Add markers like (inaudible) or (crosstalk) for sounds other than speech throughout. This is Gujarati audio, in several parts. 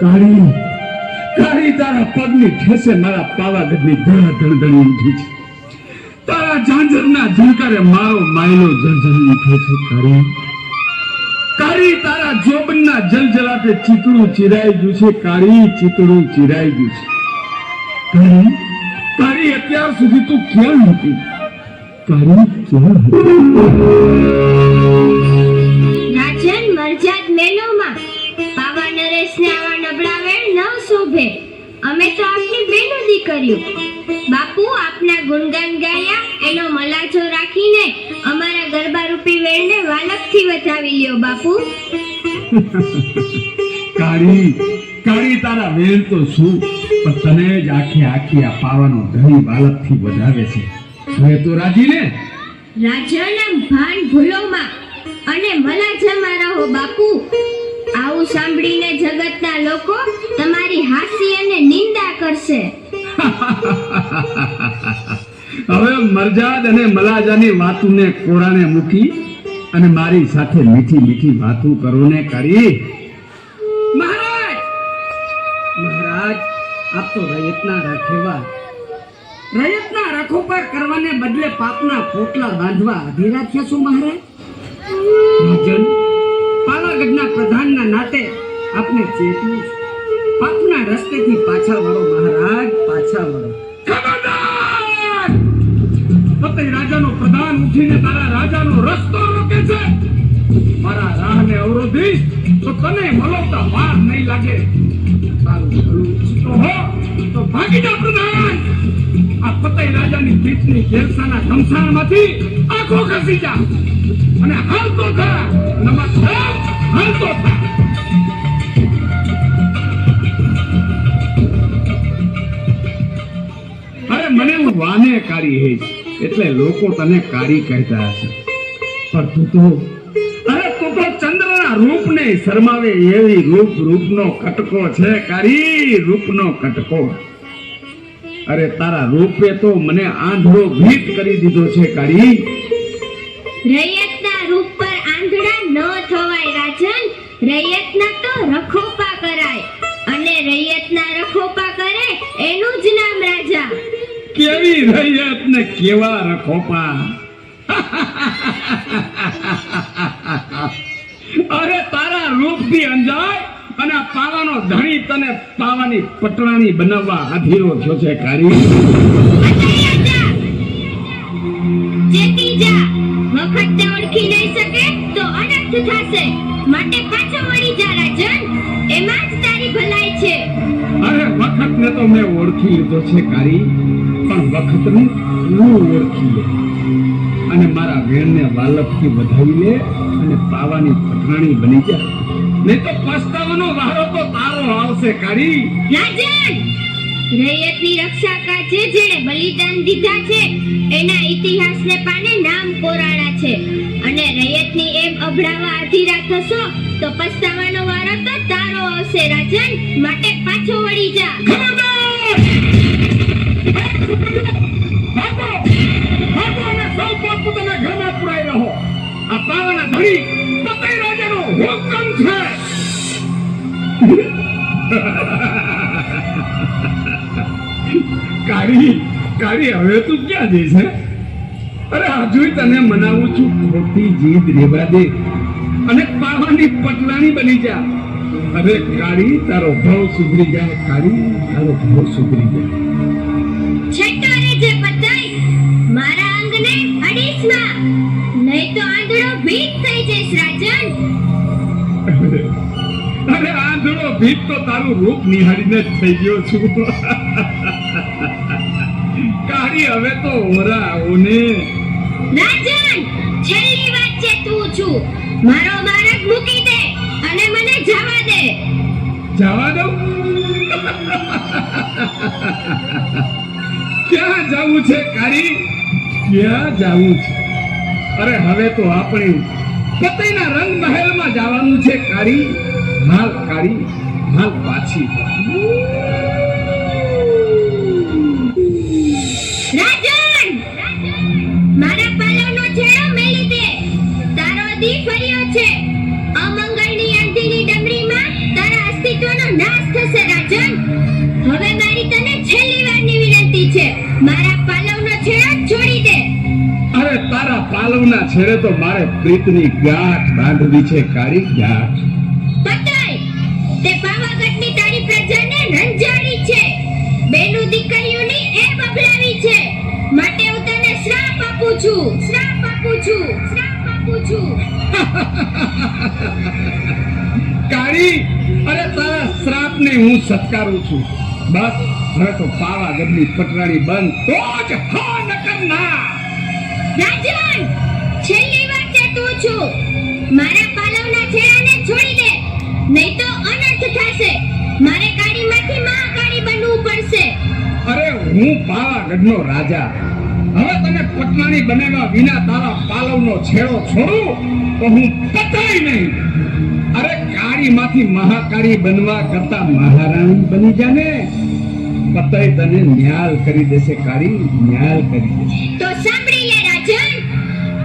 કાળી કાળી તારા પગની ઠેસે મારા પાવાગઢની ધરા ધણધણી ઉઠી છે. તારા ઝાંઝરના ઝંકારે મારો માયલો ઝરઝરી ઉઠે છે, કાળી કાળી તારા જોબનના જલજલાટે ચિતડું ચિરાઈ ગયું છે, કાળી ચિતડું ચિરાઈ ગયું છે. કાળી કાળી અત્યાર સુધી તું ક્યાં હતી? કાળી, ક્યાં હતી? મરજાદ મેલોમાં બાબા નરેશને આવા નબળા વેળ ન શોભે. અમે તો આપની બેનો દીકરીઓ બાપુ આપના ગુણગાન ગાયા એનો મલાજો રાખીને અમારા ગરબા રૂપી વેળને વાલકથી વધાવી લ્યો બાપુ. (laughs) કાળી કાળી તારા વેલ તો શું? પણ તને જ આખી આખી આ પાવાનો ધણી બાલકથી વધાવે છે. હવે તો રાજી ને રાજાના ભાન ભૂલોમાં અને મલાજામાં રહો બાપુ. આવું સાંભળીને જગતના લોકો તમારી હાસી અને નિંદા કરશે. હવે મરજાદ અને મલાજાની વાતુને કોરાને મૂકી અને મારી સાથે મીઠી મીઠી વાતું કરો ને કરી. મહારાજ! મહારાજ આપ તો રયતના રાખેવા. રયતના રખોપા કરવાને બદલે પાપના પોટલા બાંધવા અધીરા થયા છો મહારાજ? રાજન પાવાગઢના પ્રધાનના નાતે આપને ચેતવું પાપના રસ્તેથી પાછા વળો મહારાજ, પાછા વળો. ખબરદાર! રાજાનો પ્રધાન ઉઠીને તારા રાજાનો રસ્તો રોકે છે? મારા રાહને અવરોધી, તો તને મલોતા વાર નહીં લાગે. તારું ભલું ઈચ્છતો હો, તો ભાગી જા પ્રધાન! આ ફતેહ રાજાની પીઠની જેલસાના ઘમસાણમાંથી આંખો ખસી જા. અને હાલતો થા. નમસ્કાર. હાલતો થા. અરે મને હું વાને કારી હે એટલે લોકો તને કારી કહેતા હશે. પણ તું તો અરે તું તો ચંદ્રના રૂપને શરમાવે એવી રૂપ રૂપનો કટકો છે કારી રૂપનો કટકો. અરે તારા રૂપે તો મને આંધળો ભીત કરી દીધો છે કારી રૈયતના રૂપ પર આંધળા ન થવાય રાજન, રૈયતના તો રખોપા કરાય. અને રૈયતના રખોપા કરે એનું જ નામ રાજા. કેવી રૈયત ને કેવા રખોપા? અરે તારા રૂપથી અંજાય અને પાવાનો ધણી તને પાવાની પટરાણી બનાવવા અધીરો થયો છે, કારી. અનર્થ થશે. માટે પાછો વળી જા રાજન એમાં જ તારી ભલાઈ છે. અરે વખત ને તો મેં ઓળખી લીધો છે કારી. પણ વખત ને તું ઓળખી લે અને મારા વેણને વાલકથી વધાવી લે અને પાવાની પટરાણી બની જા. નહીં તો પસ્તાવાનો વારો તો તારો આવશે કારી. રાજન! રૈયતની રક્ષા કાજે જેણે બલિદાન દીધા છે, એના ઇતિહાસને પાને નામ કોરાણા છે અને રૈયતની એમ અભડાવા અધીરા થશો, તો પસ્તાવાનો વારો તો તારો આવશે, રાજન, માટે પાછો વળી જા પોતપોતાના ઘરમાં પુરાઈ. કાળી કાળી હવે તું ક્યાં જઈશ અરે હજુ તને મનાવું છું ખોટી જીદ રેવા દે. અને પાવાની પટલાની બની જા. અરે કાળી તારો ભાવ સુધરી જાય કાળી તારો ભાવ સુધરી જાય. છેટો જે પતાઈ મારા અંગને અડીસમાં નહીં તો આંધળો ભીત થઈ જઈશ રાજન. અરે આંધળો ભીત તો તારું રૂપ નિહાળીને જ થઈ ગયો છું. હવે તો ઓરા ઓને રાજન છેલ્લી વાત છે તું છું. મારો બાળક મૂકી દે અને મને જવા દે. જવા દઉં? ક્યાં જવું છે કાળી ક્યાં જવું છે? અરે હવે તો આપણે પતિના રંગ મહેલમાં જવાનું છે કાળી હાલ કારી હાલ પાછી. છે. મારા પાલવનો છેડો છોડી દે. અરે તારા પાલવના છેડે તો મારે પ્રીતની ગાંઠ બાંધવી છે કાળી ગાંઠ. પતાય. તે પાવાગઢની તારી પ્રજાને રંજાડી છે. બેનું દીકરીઓને એ બબલાવી છે. માટે હું તને શ્રાપ આપું છું. શ્રાપ આપું છું. શ્રાપ આપું છું. કાળી અરે તારા શ્રાપને હું સત્કારું છું. બસ. તો પાવાગઢની પટરાણી બંધ તો જ હા નકર ના રાજન છેલ્લી વાર કહેતું છું. મારા પાલવના છેડાને છોડી દે. નહીં તો અનર્થ થશે. મારે કાળીમાંથી મહાકાળી બનવું પડશે. અરે હું પાવાગઢનો રાજા. હવે તને પટરાણી બનેવા વિના તારા પાલવનો છેડો છોડું તો હું પતાય નહીં. અરે કાળીમાંથી મહાકાળી બનવા કરતા મહારાણી બની જાને. પતાય તને ન્યાલ કરી દેશે, કાળી ન્યાલ કરી દેશે. તો સાંભળી લે રાજન,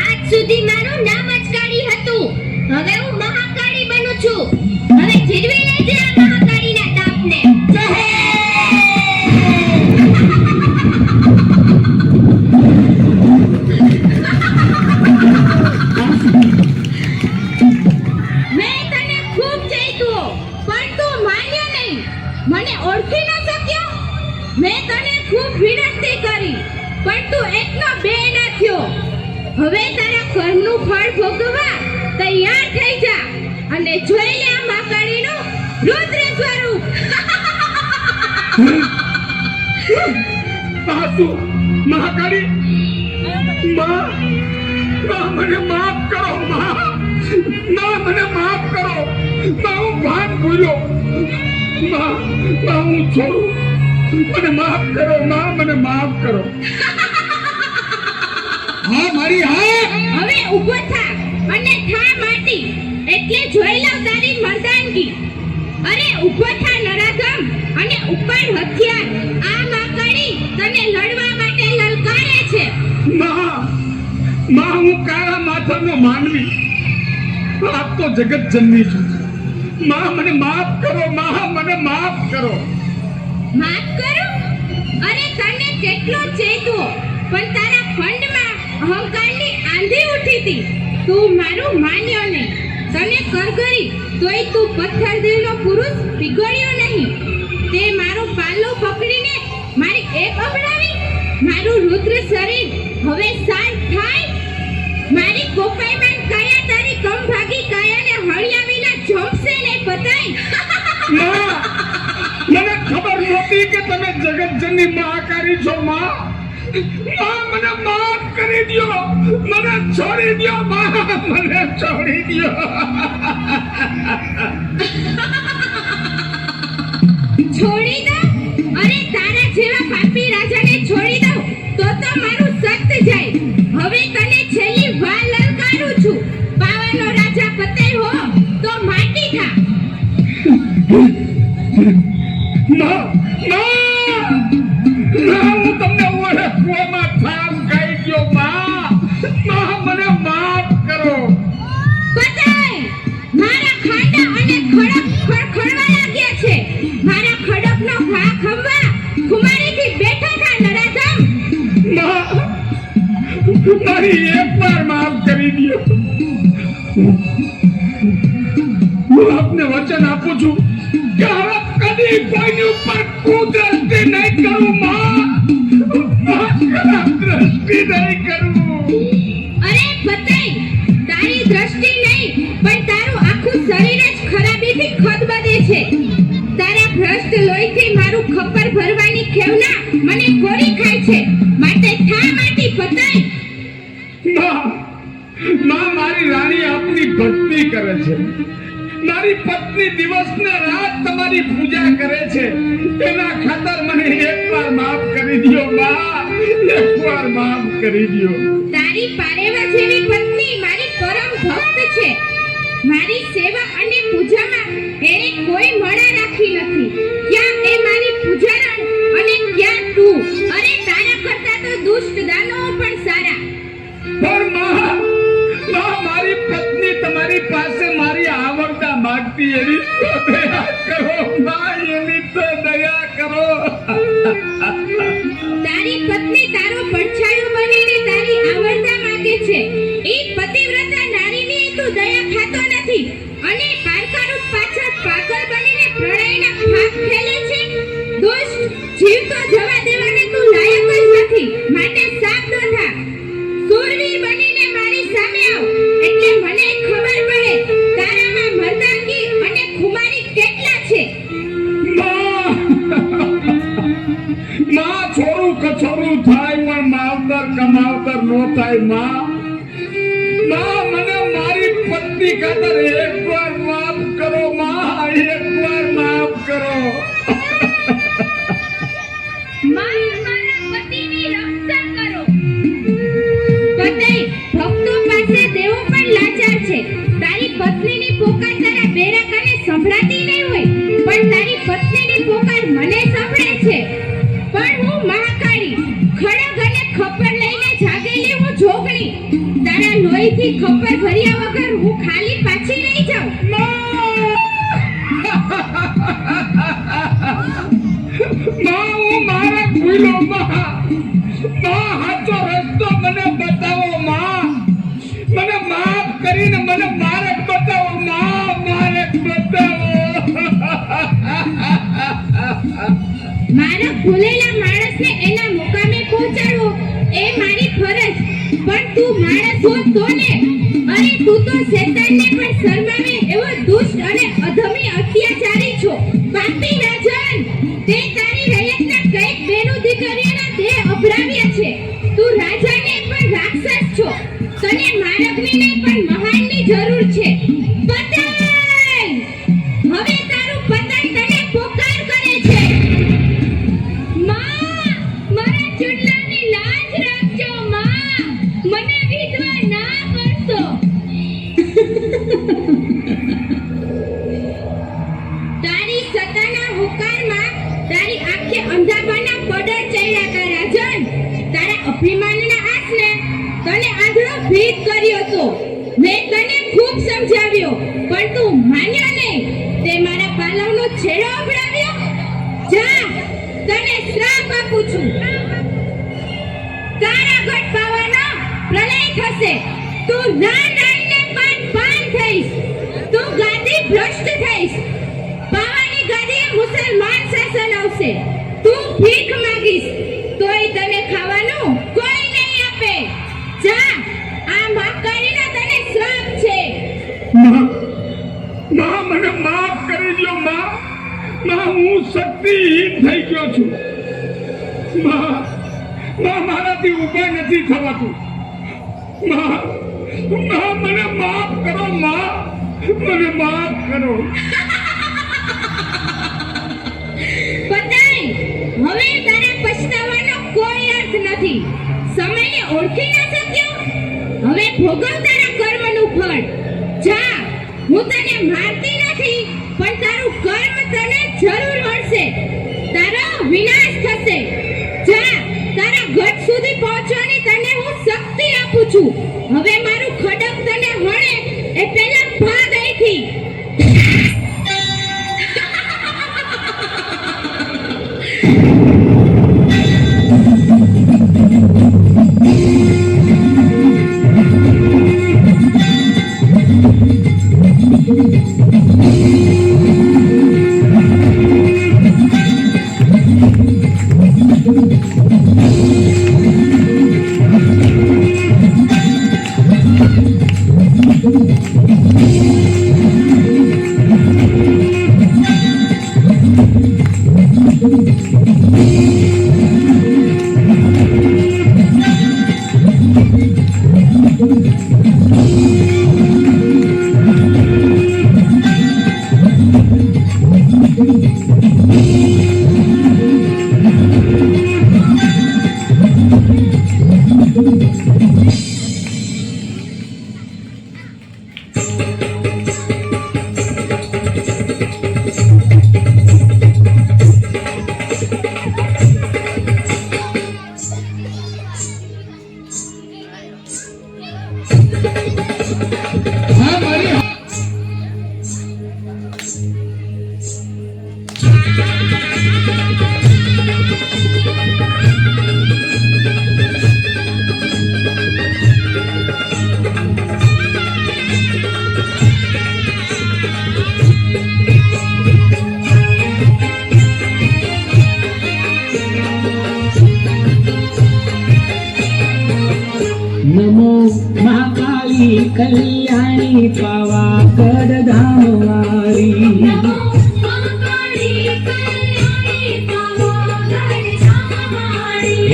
આજ સુધી મારું નામ જ કાળી હતું. હવે હું મહાકાળી બનું છું. હવે જીરવી હવે તારા કર્મનું ફળ ભોગવવા તૈયાર થઈ જા અને જોઈ લે આ માકાળીનું રુદ્ર સ્વરૂપ. પાસુ મહાકાળી? માં? માં, મને માફ કરો, માં. માં, મને માફ કરો. માં, હું ભાન ભૂલ્યો. માં માં, હું છોડું. મને માફ કરો, માં, મને માફ કરો. હા મારી હા. હવે ઊભો થા અને થા માટી એટલે જોઈ લઉં તારી મર્દાનગી અરે ઊભો થા નરાધમ અને ઉપર હથિયાર. આ માકડી તને લડવા માટે લલકારે છે. માં માં હું કાળા માથાનો માનવી. આપ તો જગત જન્મી છું. માં મને માફ કરો માં મને માફ કરો. માફ કરો? અરે તને કેટલો ચેતવો. પણ તારા ફંડમાં અહંકારની આંધી ઉઠી હતી. તું મારું માન્યો નહીં. તને કરગરી, તોય તું પથ્થર દિલનો પુરુષ પીગળ્યો નહીં. તે મારો પાલો પકડીને મારી એક અપડાવી મારું રુદ્ર શરીર હવે શાંત થાય. મારી કોપાઈમાન કાયા તારી કમ ભાગી કાયાને હળિયા વિના જમશે ને પતાય. મને ખબર નહોતી કે તમે જગતજનની મહાકારી છો, માં. માં મને માફ કરી દો મને છોડી દો માં મને છોડી દો છોડી દો? અરે તારા જેવા પાપી રાજાને છોડી દઉં તો તો મારું સત જાય. હવે તને છેલ્લી વાર લલકારું છું. પાવાનો રાજા પતે હો તો માટી ખા. માં માં મારી એક વાર માફ કરી દ્યો હું આપને વચન આપું છું કે હવે કદી કોઈની ઉપર માં મારી રાણી આપની ભક્તિ કરે છે. મારી પત્ની દિવસ ને રાત તમારી પૂજા કરે છે. એના ખાતર મને એકવાર માફ કરી દ્યો માં. એકવાર માફ કરી દો તારી પારેવા જેવી પત્ની મારી પરમ ભક્ત છે. મારી સેવા અને પૂજામાં એણે કોઈ મણા રાખી નથી. ક્યાં એ મારી પૂજારણ અને ક્યાં તું? અરે તારા કરતા તો દુષ્ટ દાનો પણ સારા. પણ માં માંગતી એની તો દયા કરો માં એની મને સાંભળે છે. પણ હું મહાકાળી. ખડગ અને ખપ્પર લઈને જાગેલી હું જોગણી. તારા લોહીથી ખપ્પર ભર્યા વગર હું ખાલી પાછી નહીં જાઉં. (laughs) માં હું મારા ભૂલો માં છું. તારા ઘટ પાવાનો પ્રલય થશે. તું ના રાનને પણ પાન થઈશ. તું ગાદી ભ્રષ્ટ થઈશ. પાવાની ગાદી મુસલમાન શાસન આવશે. તું ભીખ માંગીશ. તોય તને ખાવાનું કોઈ નહીં આપે. જા, આ કરીને તને શ્રાપ છે. માં મને માફ કરી લો માં. માં, હું શક્તિહીન થઈ ગયો છું. માં મારાથી ઊભા નથી થવાતું. માં મને માફ કરો, માં. મને માફ કરો. પતાઈ હવે તારે પછતાવાનો કોઈ અર્થ નથી. સમયને ઓળખી ના શક્યો? હવે ભોગવ તારા કર્મનું ફળ. જા, હું તને મારતી નથી, પણ તારું કર્મ તને જરૂર મળશે. તારો વિનાશ થશે. છું. હવે મારું ખડક તને હણે એ પહેલા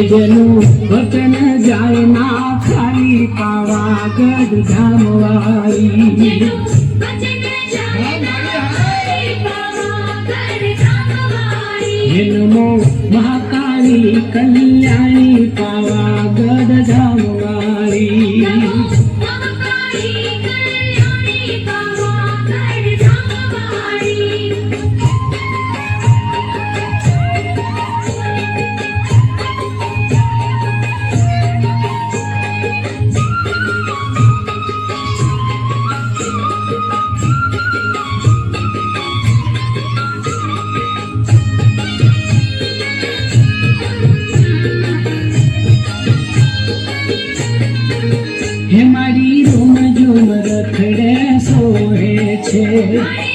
જેનું વચન જાય ના ખાલી પાવાગઢ ધામવારી મહાકાળી કલી Amen.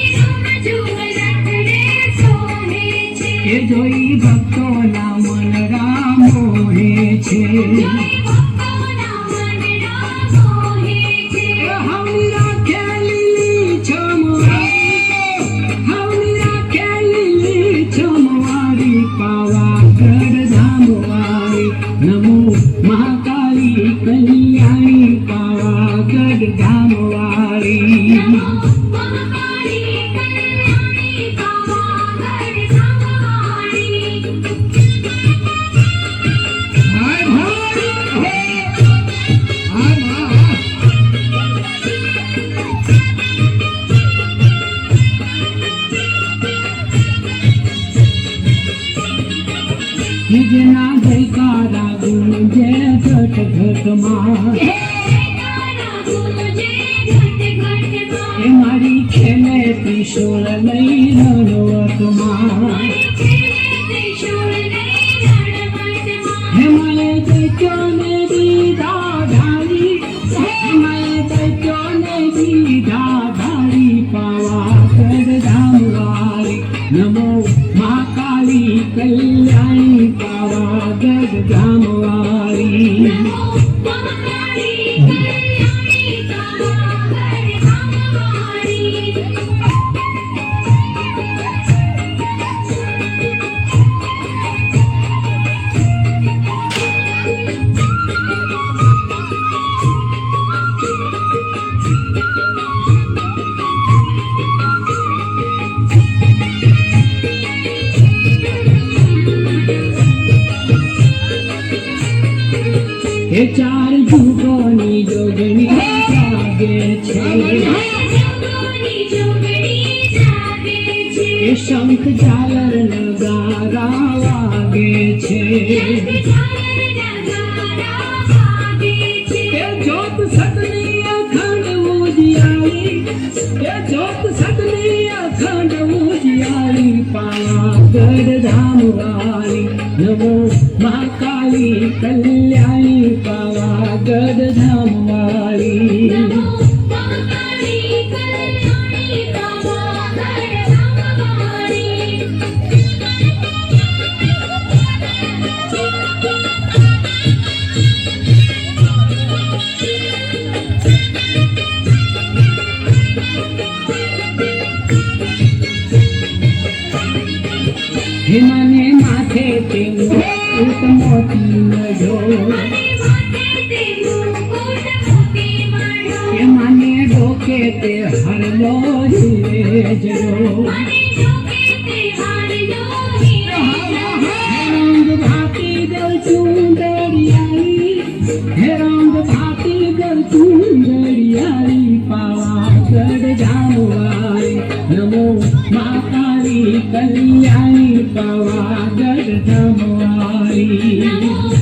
ત્રિશુળ લઈ નડવતમાં હિમાલય ત્રિકાન એ ચાર ભૂગોની જોગણી જાગે છે. એ શંખ ઝાલર નગારા વાગે છે. જોત સતની અખંડ ઉજિયાળી એ જોત સતની અખંડ गडधामुरारी नमो महाकाली कल्याणी पावा गडधामुरारी કે તે હરલો જયો ભાતી દઉં છું 让我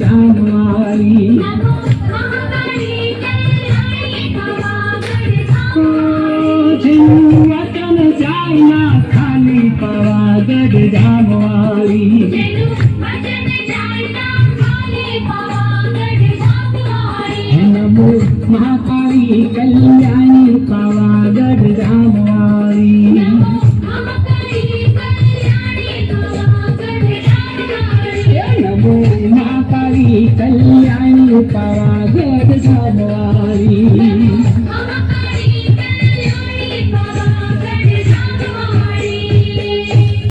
પાવાગઢ ધામવાળી વતન જાયના ખાલી પાવાગઢ